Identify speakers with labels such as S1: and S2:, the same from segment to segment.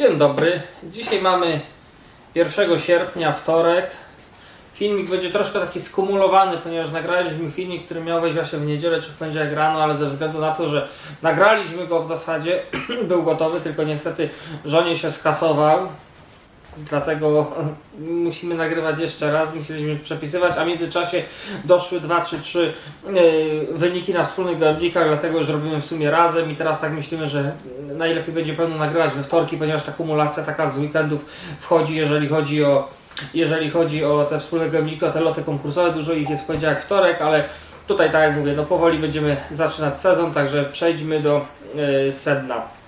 S1: Dzień dobry. Dzisiaj mamy 1 sierpnia, wtorek. Filmik będzie troszkę taki skumulowany, ponieważ nagraliśmy filmik, który miał wejść właśnie w niedzielę czy w poniedziałek rano, ale ze względu na to, że nagraliśmy go w zasadzie, był gotowy, tylko niestety żonie się skasował. Dlatego musimy nagrywać jeszcze raz, musieliśmy przepisywać, a w międzyczasie doszły 2 czy 3 wyniki na wspólnych gołębnikach, dlatego już robimy w sumie razem i teraz tak myślimy, że najlepiej będzie pewno nagrywać we wtorki, ponieważ ta kumulacja taka z weekendów wchodzi, jeżeli chodzi o jeżeli chodzi o te wspólne gołębniki, o te loty konkursowe, dużo ich jest w poniedziałek, wtorek, ale tutaj tak jak mówię, no powoli będziemy zaczynać sezon, także przejdźmy do yy, sedna.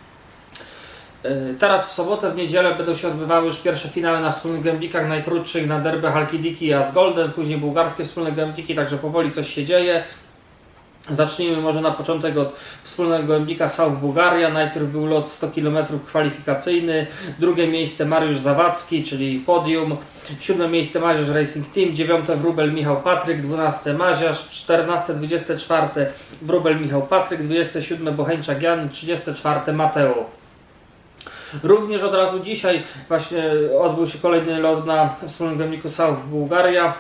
S1: Yy, Teraz w sobotę, w niedzielę będą się odbywały już pierwsze finały na wspólnych gębikach, najkrótszych na derby Halkidiki i Asgolden, później bułgarskie wspólne gębiki, także powoli coś się dzieje. Zacznijmy może na początek od wspólnego gołębnika South Bułgaria. Najpierw był lot 100 km kwalifikacyjny, drugie miejsce Mariusz Zawadzki, czyli podium, siódme miejsce Maziarz Racing Team, dziewiąte Wróbel Michał Patryk, dwunaste Maziarz, czternaste, dwudzieste czwarte Wróbel Michał Patryk, dwudzieste siódme Bocheńczak Jan, trzydzieste czwarte Mateo. Również od razu dzisiaj właśnie odbył się kolejny lot na wspólnym gołębniku South Bułgaria.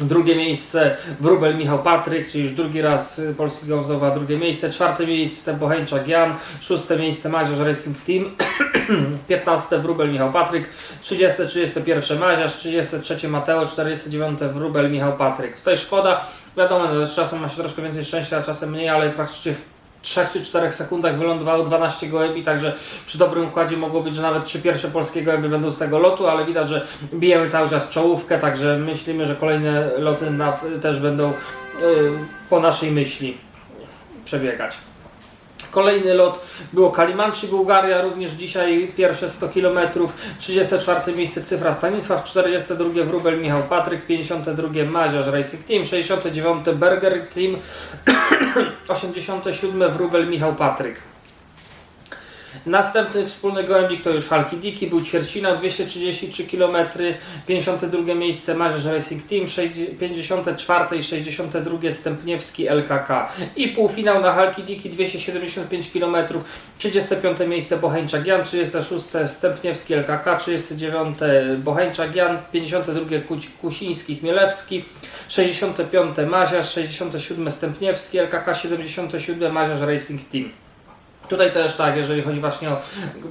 S1: Drugie miejsce Wróbel Michał Patryk, czyli już drugi raz Polski Gązowa, drugie miejsce. Czwarte miejsce Bocheńczak Jan, szóste miejsce Maziarz Racing Team, 15 Wróbel Michał Patryk, 30, 31 Maziarz, 33 Mateo, 49 Wróbel Michał Patryk. Tutaj szkoda, wiadomo, no, czasem ma się troszkę więcej szczęścia, a czasem mniej, ale praktycznie w 3 czy 4 sekundach wylądowało 12 gołębi, także przy dobrym układzie mogło być, że nawet trzy pierwsze polskie gołębie będą z tego lotu, ale widać, że bijemy cały czas czołówkę, także myślimy, że kolejne loty na, też będą y, po naszej myśli przebiegać. Kolejny lot było Kalimanczy, Bułgaria, również dzisiaj pierwsze 100 km, 34 miejsce Cyfra Stanisław, 42 Wróbel Michał Patryk, 52 Maziarz Racing Team, 69 Berger Team, 87 Wróbel Michał Patryk. Następny wspólny gołębik to już Halki Diki, był ćwierćfinał 233 km, 52 miejsce Marzesz Racing Team, 54 i 62 Stępniewski LKK i półfinał na Halki Diki 275 km, 35 miejsce Bocheńczak Jan, 36 Stępniewski LKK, 39 Bocheńczak Jan, 52 Kuś- Kusiński Chmielewski, 65 Maziarz, 67 Stępniewski LKK, 77 Maziarz Racing Team. Tutaj też tak, jeżeli chodzi właśnie o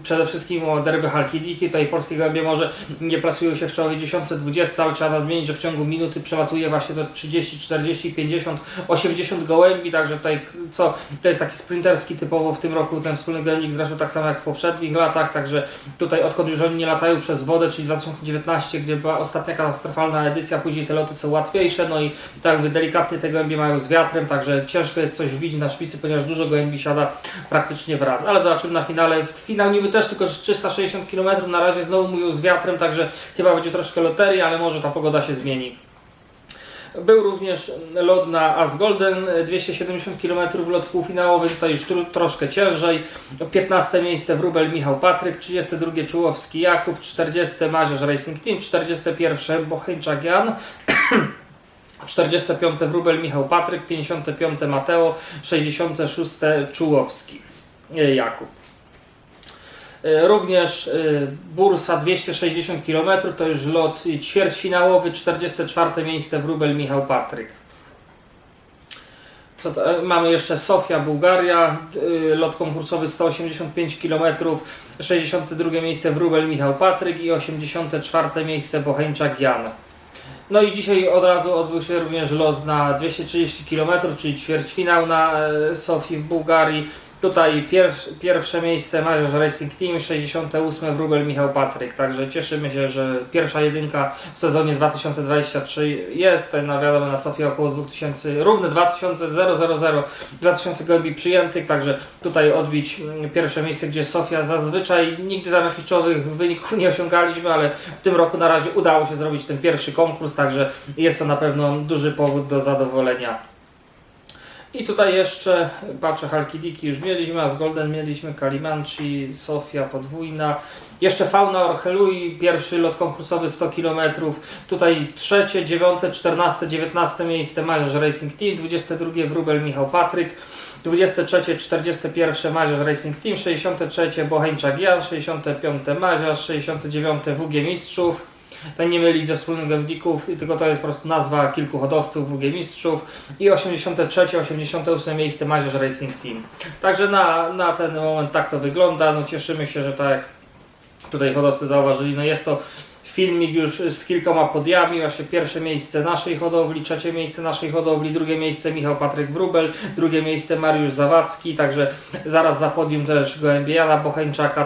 S1: przede wszystkim o derby Halkidiki, tutaj polskie gołębie może nie plasują się w czołowej 10, 20, ale trzeba nadmienić, że w ciągu minuty przelatuje właśnie do 30, 40, 50, 80 gołębi, także tutaj co, to jest taki sprinterski typowo w tym roku ten wspólny gołębnik, zresztą tak samo jak w poprzednich latach, także tutaj odkąd już oni nie latają przez wodę, czyli 2019, gdzie była ostatnia katastrofalna edycja, później te loty są łatwiejsze, no i tak jak mówię, delikatnie te gołębie mają z wiatrem, także ciężko jest coś wbić na szpicy, ponieważ dużo gołębi siada praktycznie wraz, ale zobaczymy na finale. Finał niby też tylko że 360 km na razie znowu mówią z wiatrem, także chyba będzie troszkę loterii, ale może ta pogoda się zmieni. Był również lot na Asgolden, 270 km lot półfinałowy, tutaj już tro, troszkę ciężej. 15 miejsce Wróbel Michał Patryk, 32 Czułowski Jakub, 40 Maziarz Racing Team, 41 Bocheńczak Jan. 45 Wróbel Michał Patryk, 55 Mateo, 66 Czułowski Jakub. E, Również e, Bursa 260 km to już lot ćwierćfinałowy, 44 miejsce Wróbel Michał Patryk. E, mamy jeszcze Sofia, Bułgaria, e, lot konkursowy 185 km, 62 miejsce Wróbel Michał Patryk i 84 miejsce Bocheńczak Jan. No i dzisiaj od razu odbył się również lot na 230 km, czyli ćwierćfinał na e, Sofii w Bułgarii. Tutaj pierwsze, pierwsze miejsce Marzesz Racing Team, 68 Wróbel Michał Patryk. Także cieszymy się, że pierwsza jedynka w sezonie 2023 jest. Na wiadomo na Sofii około 2000, równe 2000, 000, 2000 gołębi przyjętych. Także tutaj odbić mm, pierwsze miejsce, gdzie Sofia zazwyczaj nigdy tam jakichś wyników nie osiągaliśmy, ale w tym roku na razie udało się zrobić ten pierwszy konkurs, także jest to na pewno duży powód do zadowolenia. I tutaj jeszcze patrzę Halkidiki już mieliśmy, a z Golden mieliśmy Kalimanci, Sofia podwójna. Jeszcze Fauna Orchelui, pierwszy lot konkursowy 100 km. Tutaj trzecie, dziewiąte, czternaste, dziewiętnaste miejsce Marzesz Racing Team, 22 Wróbel Michał Patryk. 23, 41 Mazierz Racing Team, 63 Bocheńczak Jan, 65 Mazierz, 69 WG Mistrzów. To nie mylić ze wspólnych gębników, tylko to jest po prostu nazwa kilku hodowców WG Mistrzów. I 83, 88 miejsce Mazierz Racing Team. Także na, na ten moment tak to wygląda. No cieszymy się, że tak jak tutaj hodowcy zauważyli, no jest to filmik już z kilkoma podiami, właśnie pierwsze miejsce naszej hodowli, trzecie miejsce naszej hodowli, drugie miejsce Michał Patryk Wrubel, drugie miejsce Mariusz Zawadzki, także zaraz za podium też gołębie Jana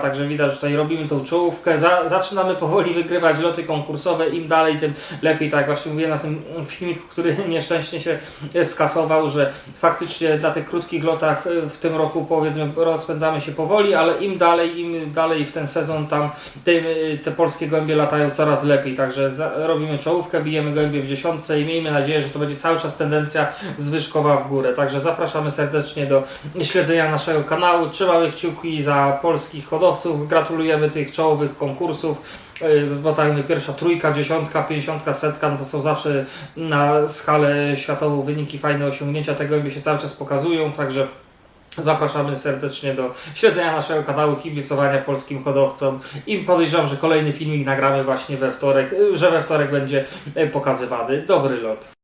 S1: także widać, że tutaj robimy tą czołówkę, za, zaczynamy powoli wygrywać loty konkursowe, im dalej tym lepiej, tak jak właśnie mówiłem na tym filmiku, który nieszczęśnie się skasował, że faktycznie na tych krótkich lotach y, w tym roku powiedzmy rozpędzamy się powoli, ale im dalej, im dalej w ten sezon tam y, te polskie gołębie latają coraz lepiej, także robimy czołówkę, bijemy gołębie w dziesiątce i miejmy nadzieję, że to będzie cały czas tendencja zwyżkowa w górę, także zapraszamy serdecznie do śledzenia naszego kanału, trzymamy kciuki za polskich hodowców, gratulujemy tych czołowych konkursów, Yy, bo tak pierwsza trójka, dziesiątka, pięćdziesiątka, setka, no to są zawsze na skalę światową wyniki, fajne osiągnięcia, te gołębie się cały czas pokazują, także Zapraszamy serdecznie do śledzenia naszego kanału, kibicowania polskim hodowcom i podejrzewam, że kolejny filmik nagramy właśnie we wtorek, że we wtorek będzie e, pokazywany. Dobry lot.